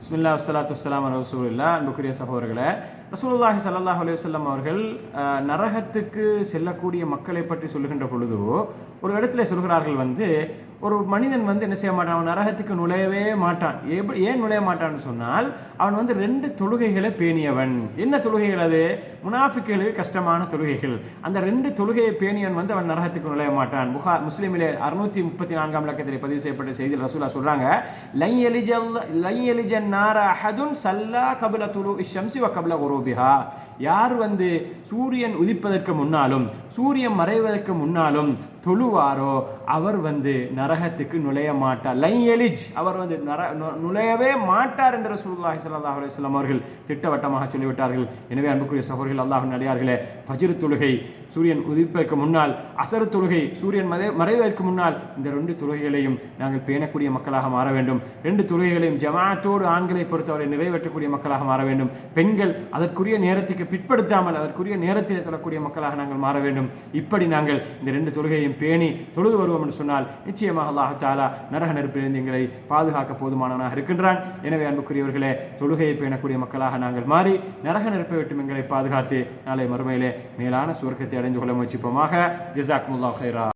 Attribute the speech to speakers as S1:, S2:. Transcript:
S1: பிஸ்மில்லா வஸ்ஸலாத்து வஸ்ஸலாம் ரசூலுல்லா அன்புக்குரிய சகோதரர்களை ரசூலுல்லாஹி சல்லாஹ் அலைஹி அவர்கள் நரகத்துக்கு செல்லக்கூடிய மக்களை பற்றி சொல்லுகின்ற பொழுது ஒரு இடத்துல சொல்கிறார்கள் வந்து ஒரு மனிதன் வந்து என்ன செய்ய மாட்டான்? அவன் நரகத்துக்கு நுழையவே மாட்டான். எப்படி ஏன் நுழைய மாட்டான்னு சொன்னால் அவன் வந்து ரெண்டு தொழுகைகளை பேணியவன். என்ன தொழுகைகள் அது? முனாஃபிக்குகளுக்கு கஷ்டமான தொழுகைகள். அந்த ரெண்டு தொழுகையை பேணியவன் வந்து அவன் நரகத்துக்கு நுழைய மாட்டான். புகா முஸ்லீமிலே அறுநூத்தி முப்பத்தி நான்காம் இலக்கத்தில் பதிவு செய்யப்பட்ட செய்தியில் ரசூலா சொல்கிறாங்க லை எலிஜல் லை எலிஜன் நார அஹதுன் சல்லா கபில துரு இஷம்சி வ கபில குரூபிஹா யார் வந்து சூரியன் உதிப்பதற்கு முன்னாலும் சூரியன் மறைவதற்கு முன்னாலும் தொழுவாரோ அவர் வந்து நரகத்துக்கு நுழைய மாட்டார். லை எலிஜ் அவர் வந்து நர நு- நுழையவே மாட்டார் என்று ரசூலுல்லாஹி சல்லாஹ் அலுவலாம் அவர்கள் திட்டவட்டமாக சொல்லிவிட்டார்கள். எனவே அன்புக்குரிய சகோதரர்கள் அல்லாஹ் நடிகார்களே ஃபஜிர் தொழுகை சூரியன் உதிப்பதற்கு முன்னால் அசர் தொழுகை சூரியன் மறை மறைவதற்கு முன்னால் இந்த ரெண்டு தொழுகைகளையும் நாங்கள் பேணக்கூடிய மக்களாக மாற வேண்டும். ரெண்டு தொழுகைகளையும் ஜமாத்தோடு ஆண்களை பொறுத்தவரை நிறைவேற்றக்கூடிய மக்களாக மாற வேண்டும். பெண்கள் அதற்குரிய நேரத்துக்கு பிற்படுத்தாமல் அதற்குரிய நேரத்தில் தொழக்கூடிய மக்களாக நாங்கள் மாற வேண்டும். இப்படி நாங்கள் இந்த ரெண்டு தொழுகையும் பேணி தொழுது வருவோம் என்று சொன்னால் நிச்சயமாக அல்லாஹு தாலா நரக நெருப்பிலிருந்து எங்களை பாதுகாக்க போதுமானவனாக இருக்கின்றான். எனவே அன்புக்குரியவர்களே தொழுகையை பேணக்கூடிய மக்களாக நாங்கள் மாறி நரக நெருப்பை விட்டு எங்களை பாதுகாத்து நாளை மறுமையிலே மேலான சுவர்க்கத்தை அடைந்து கொள்ள முயற்சிப்போமாக. ஜிசாக்முல்லா ஹைரா